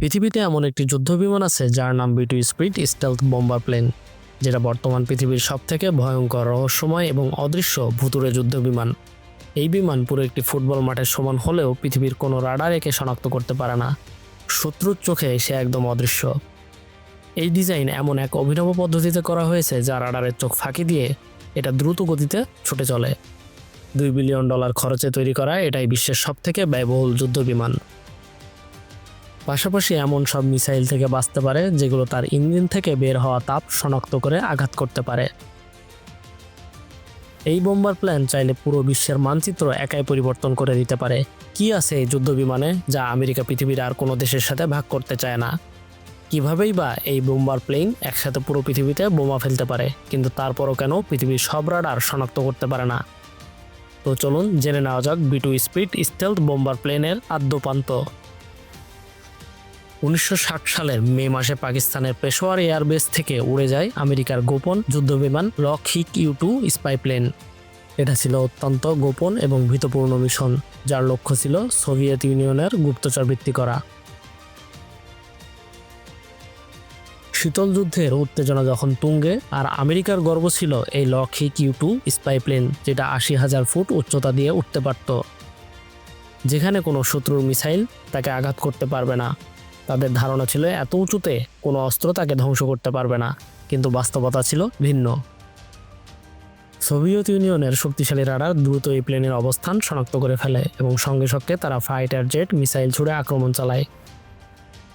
পৃথিবীতে এমন একটি যুদ্ধ বিমান আছে যার নাম B two speed stealth bomber plane যেটা বর্তমান পৃথিবীর সবথেকে ভয়ঙ্কর রহস্যময় এবং অদৃশ্য ভুতুরে যুদ্ধ বিমান এই বিমান পুরো একটি ফুটবল মাঠের সমান হলেও পৃথিবীর কোনো রাডার একে শনাক্ত করতে পারে না। শত্রুর চোখে সে একদম অদৃশ্য। এই ডিজাইন এমন এক অভিনব পদ্ধতিতে করা হয়েছে যা রাডারের চোখ ফাঁকি দিয়ে এটা দ্রুত গতিতে ছুটে চলে। দুই বিলিয়ন ডলার খরচে তৈরি করা এটাই বিশ্বের সবথেকে ব্যয়বহুল যুদ্ধ বিমান পাশাপাশি এমন সব মিসাইল থেকে বাঁচতে পারে, যেগুলো তার ইঞ্জিন থেকে বের হওয়া তাপ শনাক্ত করে আঘাত করতে পারে। এই বোম্বার প্ল্যান চাইলে পুরো বিশ্বের মানচিত্র একাই পরিবর্তন করে দিতে পারে। কি আছে এই যুদ্ধ বিমানে যা আমেরিকা পৃথিবীর আর কোনো দেশের সাথে ভাগ করতে চায় না? কিভাবেই বা এই বোম্বার প্লেন একসাথে পুরো পৃথিবীতে বোমা ফেলতে পারে, কিন্তু তারপরও কেন পৃথিবীর সব রাডার শনাক্ত করতে পারে না? তো চলুন জেনে নেওয়া যাক বিটু স্পিড স্টেলথ বোম্বার প্লেনের আদ্যপান্ত। উনিশশো ষাট সালের মে মাসে পাকিস্তানের পেশোয়ার এয়ারবেস থেকে উড়ে যায় আমেরিকার গোপন যুদ্ধবিমান Lockheed U two spy plane এটা ছিল অত্যন্ত গোপন এবং ভীতপূর্ণ মিশন, যার লক্ষ্য ছিল সোভিয়েত ইউনিয়নের গুপ্তচর ভিত্তি করা। শীতল যুদ্ধের উত্তেজনা যখন তুঙ্গে, আর আমেরিকার গর্ব ছিল এই Lockheed U two spy plane যেটা আশি হাজার ফুট উচ্চতা দিয়ে উঠতে পারত। যেখানে কোনো শত্রুর মিসাইল তাকে আঘাত করতে পারবে না। তাদের ধারণা ছিল এত উঁচুতে কোনো অস্ত্র তাকে ধ্বংস করতে পারবে না, কিন্তু বাস্তবতা ছিল ভিন্ন। সোভিয়েত ইউনিয়নের শক্তিশালী রাডার দ্রুত এই প্লেনের অবস্থান শনাক্ত করে ফেলে এবং সঙ্গে সঙ্গে তারা ফাইটার জেট, মিসাইল ছুড়ে আক্রমণ চালায়।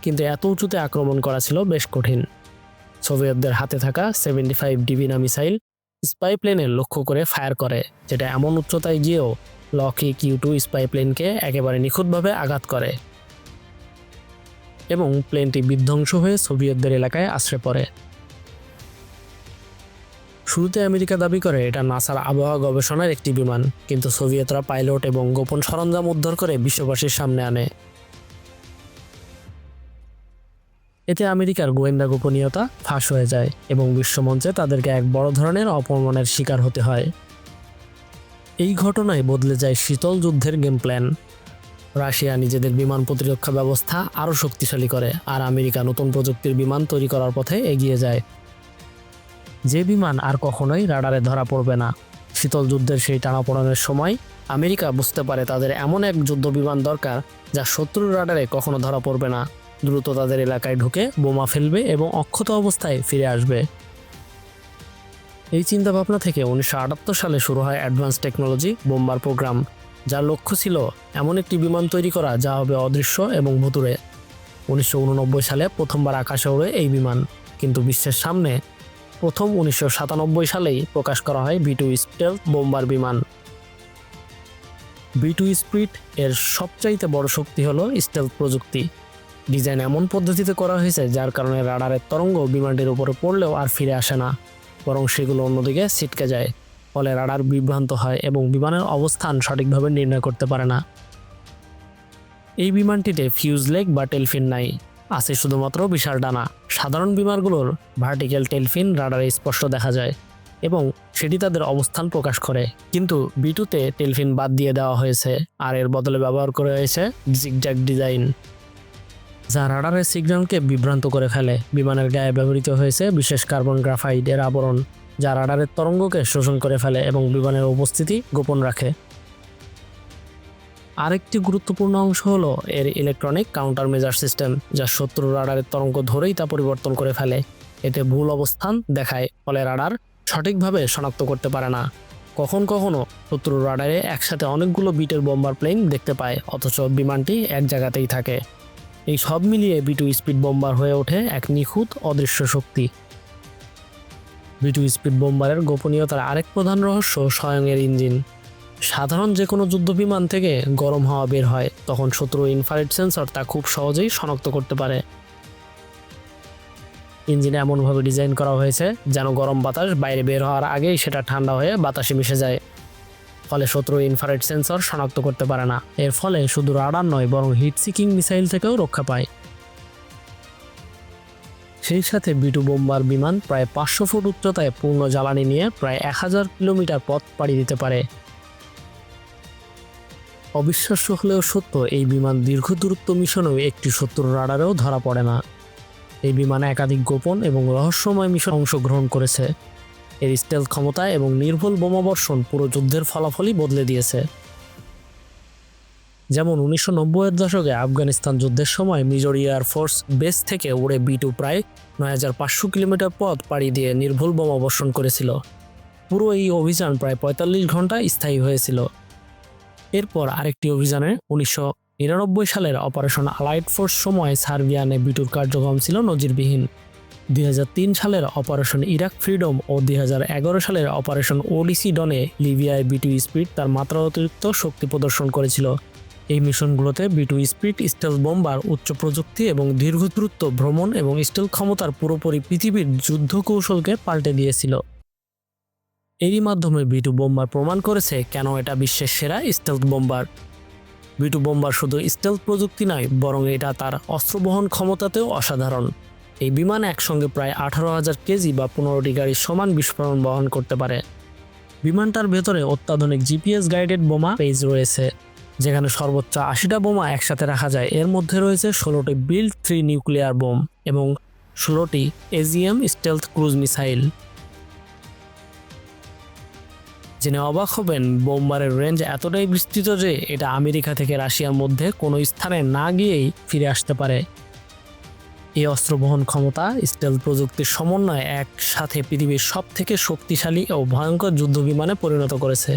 কিন্তু এত উঁচুতে আক্রমণ করা ছিল বেশ কঠিন। সোভিয়েতদের হাতে থাকা seventy five Dvina missile spy প্লেনের লক্ষ্য করে ফায়ার করে, যেটা এমন উচ্চতায় গিয়েও লকি কিউ টু স্পাই প্লেনকে একেবারে নিখুঁতভাবে আঘাত করে। এবং প্লেনটি বিধ্বংস হয়ে সোভিয়েতদের এলাকায় আশ্রয় পড়ে। শুরুতে আমেরিকা দাবি করে এটা নাসার আবহাওয়া গবেষণার একটি বিমান, কিন্তু সোভিয়েতরা পাইলট এবং গোপন সরঞ্জাম উদ্ধার করে বিশ্ববাসীর সামনে আনে। এতে আমেরিকার গোয়েন্দা গোপনীয়তা ফাঁস হয়ে যায় এবং বিশ্বমঞ্চে তাদেরকে এক বড় ধরনের অপমানের শিকার হতে হয়। এই ঘটনায় বদলে যায় শীতল যুদ্ধের গেম প্ল্যান রাশিয়া নিজেদের বিমান প্রতিরক্ষা ব্যবস্থা আরও শক্তিশালী করে, আর আমেরিকা নতুন প্রযুক্তির বিমান তৈরি করার পথে এগিয়ে যায়। যে বিমান আর কখনোই রাডারে ধরা পড়বে না। শীতল যুদ্ধের সেই টানাপোড়ানোর সময় আমেরিকা বুঝতে পারে তাদের এমন এক যুদ্ধ বিমান দরকার যা শত্রুর রাডারে কখনো ধরা পড়বে না। দ্রুত তাদের এলাকায় ঢুকে বোমা ফেলবে এবং অক্ষত অবস্থায় ফিরে আসবে। এই চিন্তাভাবনা থেকে উনিশশো আটাত্তর সালে শুরু হয় অ্যাডভান্স টেকনোলজি বোম্বার প্রোগ্রাম। যার লক্ষ্য ছিল এমন একটি বিমান তৈরি করা, যা হবে অদৃশ্য এবং ভুতুরে উনিশশো উননব্বই সালে প্রথমবার আকাশে ওড়ে এই বিমান, কিন্তু বিশ্বের সামনে প্রথম উনিশশো সাতানব্বই সালেই প্রকাশ করা হয় বিটু স্পেল বোম্বার বিমান। বিটু স্পিড এর সবচাইতে বড় শক্তি হলো স্টেল প্রযুক্তি। ডিজাইন এমন পদ্ধতিতে করা হয়েছে, যার কারণে রাডারের তরঙ্গ বিমানটির উপরে পড়লেও আর ফিরে আসে না, বরং সেগুলো অন্যদিকে ছিটকে যায়। ফলে রাডার বিভ্রান্ত হয় এবং বিমানের অবস্থান সঠিকভাবে নির্ণয় করতে পারে না। এই বিমানটিতে ফিউজ লেগ বা টেলফিন নাই, আছে শুধুমাত্র বিশাল ডানা। সাধারণ বিমানগুলোর ভার্টিক্যাল টেলফিন রাডারে স্পষ্ট দেখা যায় এবং সেটি তাদের অবস্থান প্রকাশ করে। কিন্তু বিটুতে টেলফিন বাদ দিয়ে দেওয়া হয়েছে, আর এর বদলে ব্যবহার করা হয়েছে জিগজ্যাগ ডিজাইন, যা রাডারের সিগন্যালকে বিভ্রান্ত করে ফেলে। বিমানের গায়ে ব্যবহৃত হয়েছে বিশেষ কার্বন গ্রাফাইডের আবরণ। যা রাডারের তরঙ্গকে শোষণ করে ফেলে এবং বিমানের উপস্থিতি গোপন রাখে। আরেকটি গুরুত্বপূর্ণ অংশ হলো এর ইলেকট্রনিক কাউন্টার মেজার সিস্টেম যা শত্রু রাডারের তরঙ্গ ধরেই তা পরিবর্তন করে ফেলে। এতে ভুল অবস্থান দেখায়, ফলে রাডার সঠিকভাবে শনাক্ত করতে পারে না। কখন কখনো শত্রুর রাডারে একসাথে অনেকগুলো বিটের বোম্বার প্লেন দেখতে পায়, অথচ বিমানটি এক জায়গাতেই থাকে। এই সব মিলিয়ে বিটু স্পিড বোম্বার হয়ে ওঠে এক নিখুঁত অদৃশ্য শক্তি। বিটু স্পিড বোম্বারের গোপনীয়তার আরেক প্রধান রহস্য স্বয়ং এর ইঞ্জিন। সাধারণ যে কোনো যুদ্ধ বিমান থেকে গরম হাওয়া বের হয়, তখন শত্রু ইনফ্রারেড সেন্সর তা খুব সহজেই শনাক্ত করতে পারে। ইঞ্জিনে এমনভাবে ডিজাইন করা হয়েছে, যেন গরম বাতাস বাইরে বের হওয়ার আগেই সেটা ঠান্ডা হয়ে বাতাসে মিশে যায়। ফলে শত্রু ইনফ্রারেড সেন্সর শনাক্ত করতে পারে না। এর ফলে শুধু রাডার নয়, বরং হিট সিকিং মিসাইল থেকেও রক্ষা পায়। সেই সাথে বিটু বোম্বার বিমান প্রায় পাঁচশো ফুট উচ্চতায় পূর্ণ জ্বালানি নিয়ে প্রায় এক হাজার কিলোমিটার পথ পাড়ি দিতে পারে। অবিশ্বাস্য হলেও সত্য, এই বিমান দীর্ঘ দূরত্ব মিশনেও একটি শত্রুর রাডারেও ধরা পড়ে না। এই বিমানে একাধিক গোপন এবং রহস্যময় মিশন অংশগ্রহণ করেছে। এর স্টেল ক্ষমতা এবং নির্ভুল বোমাবর্ষণ পুরো যুদ্ধের ফলাফলই বদলে দিয়েছে। যেমন উনিশশো নব্বইয়ের দশকে আফগানিস্তান যুদ্ধের সময় মিজোর এয়ারফোর্স বেস থেকে উড়ে বি টু প্রায় নয় হাজার পাঁচশো কিলোমিটার পথ পাড়ি দিয়ে নির্ভুল বোমা বর্ষণ করেছিল। পুরো এই অভিযান প্রায় পঁয়তাল্লিশ ঘণ্টা স্থায়ী হয়েছিল। এরপর আরেকটি অভিযানে উনিশশো নিরানব্বই সালের অপারেশন আলাইট ফোর্স সময় সার্বিয়ানে বিটুর কার্যক্রম ছিল নজিরবিহীন। দুই হাজার তিন সালের অপারেশন ইরাক ফ্রিডম ও দুই হাজার এগারো সালের অপারেশন ওডিসি ডনে লিবিয়ায় বিটু স্পিড তার মাত্রা অতিরিক্ত শক্তি প্রদর্শন করেছিল। এই মিশনগুলোতে B two spirit stealth bomber উচ্চ প্রযুক্তি এবং দীর্ঘ দূরত্ব ভ্রমণ এবং স্টেল ক্ষমতার পুরোপুরি পৃথিবীর যুদ্ধ কৌশলকে পাল্টে দিয়েছিল। এরই মাধ্যমে বিটু বোম্বার প্রমাণ করেছে কেন এটা বিশ্বের সেরা stealth bomber B two bomber শুধু স্টেলথ প্রযুক্তি নয়, বরং এটা তার অস্ত্র বহন ক্ষমতাতেও অসাধারণ। এই বিমান একসঙ্গে প্রায় আঠারো হাজার কেজি বা পনেরোটি গাড়ির সমান বিস্ফোরণ বহন করতে পারে। বিমানটার ভেতরে অত্যাধুনিক জিপিএস গাইডেড বোমা পেজ রয়েছে। যেখানে সর্বোচ্চ আশিটা বোমা একসাথে রাখা যায়। এর মধ্যে রয়েছে ষোলোটি বিল্ড থ্রি নিউক্লিয়ার বোম এবং ষোলোটি এজিএম স্টেলথ ক্রুজ মিসাইল। জেনে অবাক হবেন, বোমবারের রেঞ্জ এতটাই বিস্তৃত যে এটা আমেরিকা থেকে রাশিয়ার মধ্যে কোনো স্থানে না গিয়েই ফিরে আসতে পারে। এই অস্ত্র বহন ক্ষমতা স্টেল প্রযুক্তির সমন্বয়ে একসাথে পৃথিবীর সব থেকে শক্তিশালী ও ভয়ঙ্কর যুদ্ধ বিমানে পরিণত করেছে।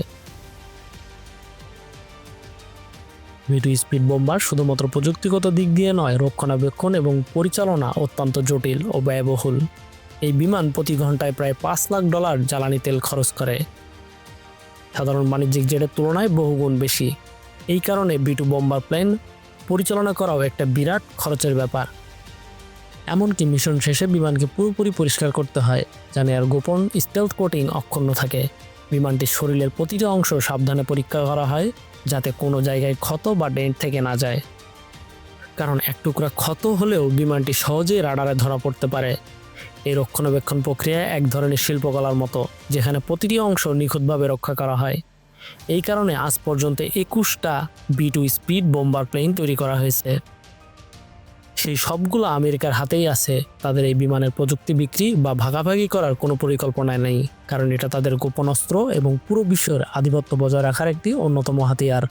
ভিটু স্পিড বোম্বার শুধুমাত্র প্রযুক্তিগত দিক দিয়ে নয়, রক্ষণাবেক্ষণ এবং পরিচালনা অত্যন্ত জটিল ও ব্যয়বহুল। এই বিমান প্রতি ঘন্টায় প্রায় পাঁচ লাখ ডলার জ্বালানি তেল খরচ করে। সাধারণ বাণিজ্যিক জেটের তুলনায় বহুগুণ বেশি। এই কারণে বিটু বোম্বার প্লেন পরিচালনা করাও একটা বিরাট খরচের ব্যাপার। এমনকি মিশন শেষে বিমানকে পুরোপুরি পরিষ্কার করতে হয় জানে আর গোপন স্টেলথ কোটিং অক্ষুণ্ণ থাকে। বিমানটির শরীরের প্রতিটা অংশ সাবধানে পরীক্ষা করা হয় যাতে কোনো জায়গায় ক্ষত বা ডেন্ট থেকে না যায়। কারণ এক টুকরা ক্ষত হলেও বিমানটি সহজেই রাডারে ধরা পড়তে পারে। এই রক্ষণাবেক্ষণ প্রক্রিয়া এক ধরনের শিল্পকলার মতো, যেখানে প্রতিটি অংশ নিখুঁতভাবে রক্ষা করা হয়। এই কারণে আজ পর্যন্ত একুশটা B two speed bomber plane তৈরি করা হয়েছে। সেই সবগুলো আমেরিকার হাতেই আছে। তাদের এই বিমানের প্রযুক্তি বিক্রি বা ভাগাভাগি করার কোনো পরিকল্পনা নেই, কারণ এটা তাদের গোপন অস্ত্র এবং পুরো বিশ্বের আধিপত্য বজায় রাখার একটি অন্যতম হাতিয়ার।